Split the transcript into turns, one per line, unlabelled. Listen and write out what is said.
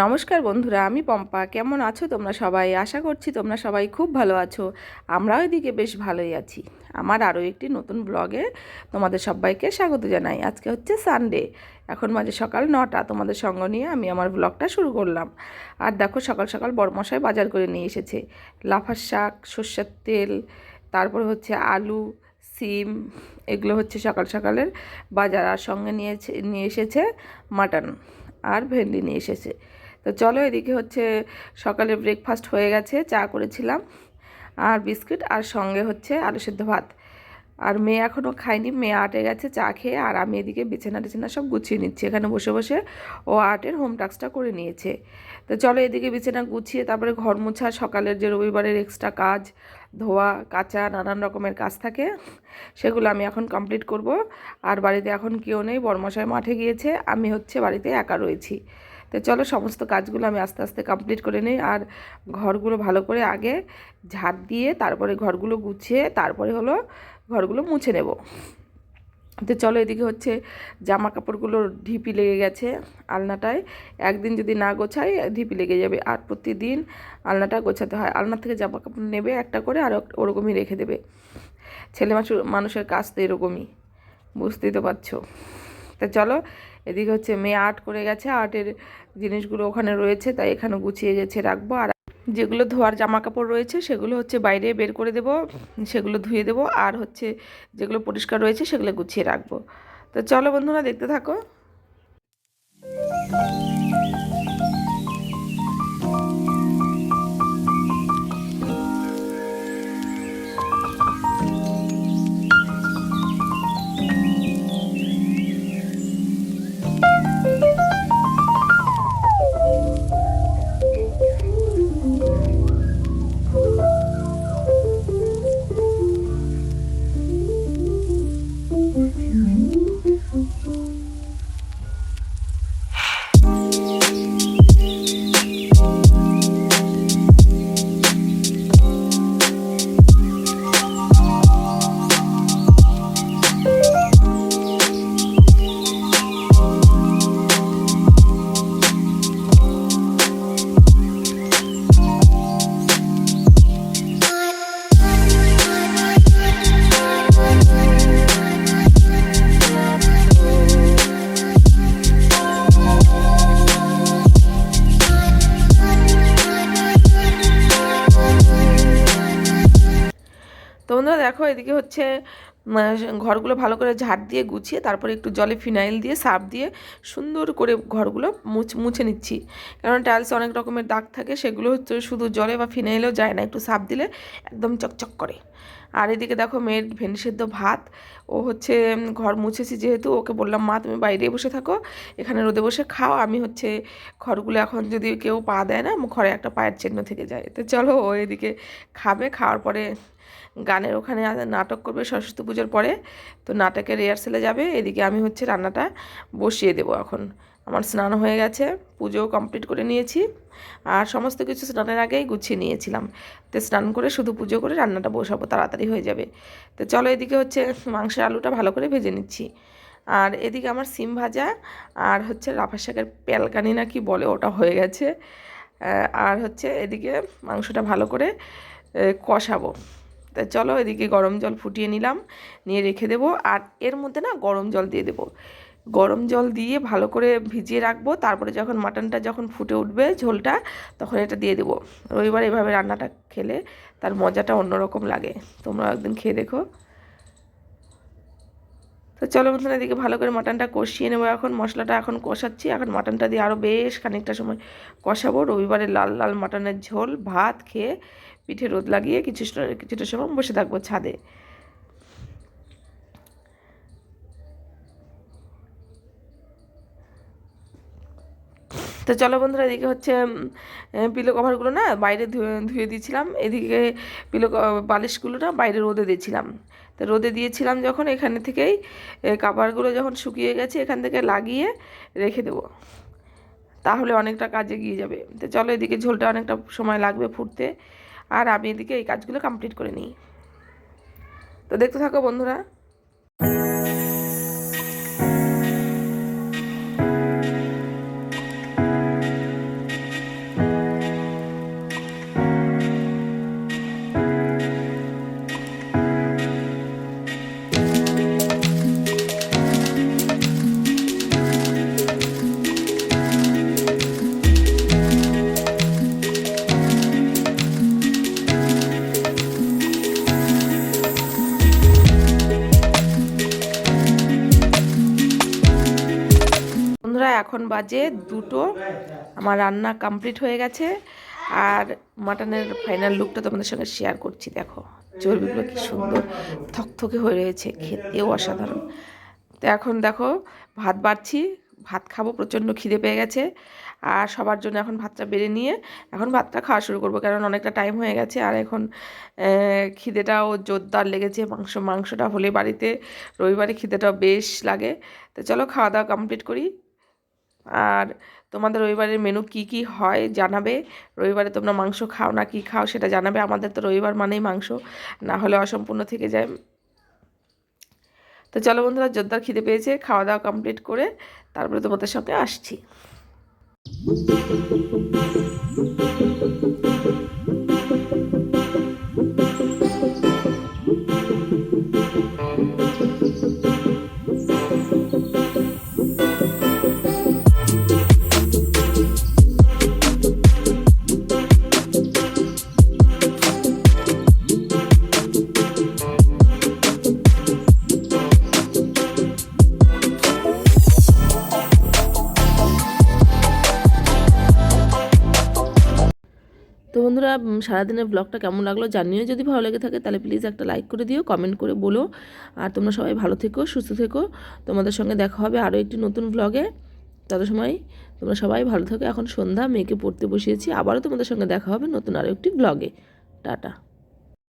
নমস্কার বন্ধুরা, আমি পম্পা। কেমন আছো তোমরা সবাই? আশা করছি তোমরা সবাই খুব ভালো আছো। আমরাও এদিকে বেশ ভালোই আছি। আমার আরও একটি নতুন ব্লগে তোমাদের সবাইকে স্বাগত জানাই। আজকে হচ্ছে সানডে এখন মাঝে সকাল নটা। তোমাদের সঙ্গ নিয়ে আমি আমার ব্লগটা শুরু করলাম। আর দেখো, সকাল সকাল বড়মশাই বাজার করে নিয়ে এসেছে। লাফার শাক, সর্ষের তেল, তারপর হচ্ছে আলু, সিম, এগুলো হচ্ছে সকাল সকালের বাজার। আর সঙ্গে নিয়েছে, নিয়ে এসেছে মাটন। আর ভেন্ডি নিয়ে এসেছে। তো চলো এদিকে হচ্ছে সকালে ব্রেকফাস্ট হয়ে গেছে, চা করেছিলাম, আর বিস্কিট আর সঙ্গে হচ্ছে আলু সেদ্ধ ভাত। আর মেয়ে এখনও খায়নি, মেয়ে আটে গেছে চা খেয়ে, আর আমি এদিকে বিছানা টিছানা সব গুছিয়ে নিচ্ছি। এখানে বসে বসে ও আর্টের হোম টাস্কটা করে নিয়েছে। তো চলো এদিকে বিছানা গুছিয়ে তারপরে ঘর মোছা, সকালের যে রবিবারের এক্সট্রা কাজ, ধোয়া, কাঁচা, নানান রকমের কাজ থাকে, সেগুলো আমি এখন কমপ্লিট করব। আর বাড়িতে এখন কেউ নেই, বর্মশাই মাঠে গিয়েছে, আমি হচ্ছে বাড়িতে একা রয়েছি। তো চলো সমস্ত কাজগুলো আমি আস্তে আস্তে কমপ্লিট করে নিই আর ঘরগুলো ভালো করে আগে ঝাড় দিয়ে তারপরে ঘরগুলো গুছিয়ে তারপরে হলো ঘরগুলো মুছে নেব। তো চলো এদিকে হচ্ছে জামা কাপড়গুলো ঢিপি লেগে গেছে আলনাটায়। একদিন যদি না গোছাই, ঢিপি লেগে যাবে। আর প্রতিদিন আলনাটা গোছাতে হয়। আলনা থেকে জামা কাপড় নেবে একটা করে আর ওরকমই রেখে দেবে। ছেলে মানুষের কাজ তো এরকমই। বুঝতেই তো পারছ। তা চলো, এদিকে হচ্ছে মেয়ে আর্ট করে গেছে, আর্টের জিনিসগুলো ওখানে রয়েছে, তাই এখানে গুছিয়ে গেছে রাখব। আর যেগুলো ধোয়ার জামা কাপড় রয়েছে, সেগুলো হচ্ছে বাইরে বের করে দেব, সেগুলো ধুয়ে দেব, আর হচ্ছে যেগুলো পরিষ্কার রয়েছে, সেগুলো গুছিয়ে রাখব। তো চলো বন্ধুরা, দেখতে থাকো। এদিকে হচ্ছে ঘরগুলো ভালো করে ঝাড় দিয়ে গুছিয়ে তারপরে একটু জলে ফিনাইল দিয়ে, সার্ফ দিয়ে সুন্দর করে ঘরগুলো মুছ, মুছে নিচ্ছি। কারণ টাইলসে অনেক রকমের দাগ থাকে, সেগুলো হচ্ছে শুধু জলে বা ফিনাইলেও যায় না, একটু সার্ফ দিলে একদম চকচক করে। আর এদিকে দেখো মেয়ের ভেন্ডি সেদ্ধ ভাত, ও হচ্ছে ঘর মুছেছি যেহেতু, ওকে বললাম, মা, তুমি বাইরে বসে থাকো, এখানে রোদে বসে খাও, আমি হচ্ছে ঘরগুলো এখন যদি কেউ পা দেয় না ঘরে একটা পায়ের চিহ্ন থেকে যায়। তো চলো ও এদিকে খাবে, খাওয়ার পরে গানের ওখানে নাটক করবে সরস্বতী পুজোর পরে। তো নাটকের রিহার্সেলে যাবে, এদিকে আমি হচ্ছে রান্নাটা বসিয়ে দেবো এখন। আমার স্নান হয়ে গেছে পুজোও কমপ্লিট করে নিয়েছি। আর সমস্ত কিছু স্নানের আগেই গুছিয়ে নিয়েছিলাম। তো স্নান করে শুধু পুজো করে রান্নাটা বসাবো, তাড়াতাড়ি হয়ে যাবে। তো চলো এদিকে হচ্ছে মাংসের আলুটা ভালো করে ভেজে নিচ্ছি। আর এদিকে আমার সিম ভাজা আর হচ্ছে রাফা শাকের পেলকানি না কি বলে ওটা হয়ে গেছে। আর হচ্ছে এদিকে মাংসটা ভালো করে কষাবো। তা চলো এদিকে গরম জল ফুটিয়ে নিলাম, নিয়ে রেখে দেবো আর এর মধ্যে না গরম জল দিয়ে দেবো। গরম জল দিয়ে ভালো করে ভিজিয়ে রাখব, তারপরে যখন মাটনটা যখন ফুটে উঠবে ঝোলটা তখন এটা দিয়ে দেবো। রবিবার এভাবে রান্নাটা খেলে তার মজাটা অন্যরকম লাগে তোমরা একদিন খেয়ে দেখো। তো চলো বন্ধুরা এদিকে ভালো করে মাটনটা কষিয়ে নেব এখন, মশলাটা এখন কষাচ্ছি, এখন মাটনটা দিয়ে আরও বেশ খানিকটা সময় কষাবো। রবিবারে লাল লাল মাটনের ঝোল, ভাত খেয়ে পিঠে রোদ লাগিয়ে কিছু কিছুটা সময় বসে থাকব ছাদে। তো চলো বন্ধুরা, এদিকে হচ্ছে পিলো কভারগুলো না বাইরে ধুয়ে দিয়েছিলাম। এদিকে পিলো বালিশগুলো না বাইরে রোদে দিয়েছিলাম। তো রোদে দিয়েছিলাম যখন, এখানে থেকেই কাভারগুলো যখন শুকিয়ে গেছে, এখান থেকে লাগিয়ে রেখে দেবো। তাহলে অনেকটা কাজে গিয়ে যাবে। তো চলো এদিকে ঝোলটা অনেকটা সময় লাগবে ফুটতে। আর আমি এদিকে এই কাজগুলো কমপ্লিট করে নিই। তো দেখতে থাকো বন্ধুরা। এখন বাজে দুটো। আমার রান্না কমপ্লিট হয়ে গেছে। আর মাটনের ফাইনাল লুকটা তোমাদের সঙ্গে শেয়ার করছি, দেখো। চর্বিগুলো কি সুন্দর। থকথকে হয়ে রয়েছে, খেতেও অসাধারণ। তো এখন দেখো, ভাত বাড়ছি। ভাত খাব, প্রচণ্ড খিদে পেয়ে গেছে। আর সবার জন্য এখন ভাতটা বেড়ে নিয়ে এখন ভাতটা খাওয়া শুরু করব, কারণ অনেকটা টাইম হয়ে গেছে। আর এখন খিদেটাও জোরদার লেগেছে। মাংস, মাংসটা হলে বাড়িতে রবিবারে খিদেটাও বেশ লাগে। তো চলো খাওয়া দাওয়া কমপ্লিট করি। আর তোমাদের রবিবারের মেনু কি কি হয় জানাবে? রবিবারে তোমরা মাংস খাও না কি খাও সেটা জানাবে। আমাদের তো রবিবার মানেই মাংস, না হলে অসম্পূর্ণ থেকে যায়। তো চলো বন্ধুরা, জোরদার খিদে পেয়েছে, খাওয়া দাওয়া কমপ্লিট করে তারপরে তোমাদের সঙ্গে আসছি। বন্ধুরা সারাদিনের ব্লগটা কেমন লাগল জানিও। যদি ভালো লেগে থাকে তাহলে প্লিজ একটা লাইক করে দিও কমেন্ট করে বলো। আর তোমরা সবাই ভালো থেকো, সুস্থ থেকো। তোমাদের সঙ্গে দেখা হবে আরও একটি নতুন ব্লগে তত সময় তোমরা সবাই ভালো থাকো। এখন সন্ধ্যা, মেয়েকে পড়তে বসিয়েছি। আবারও তোমাদের সঙ্গে দেখা হবে নতুন আরও একটি ব্লগে টাটা।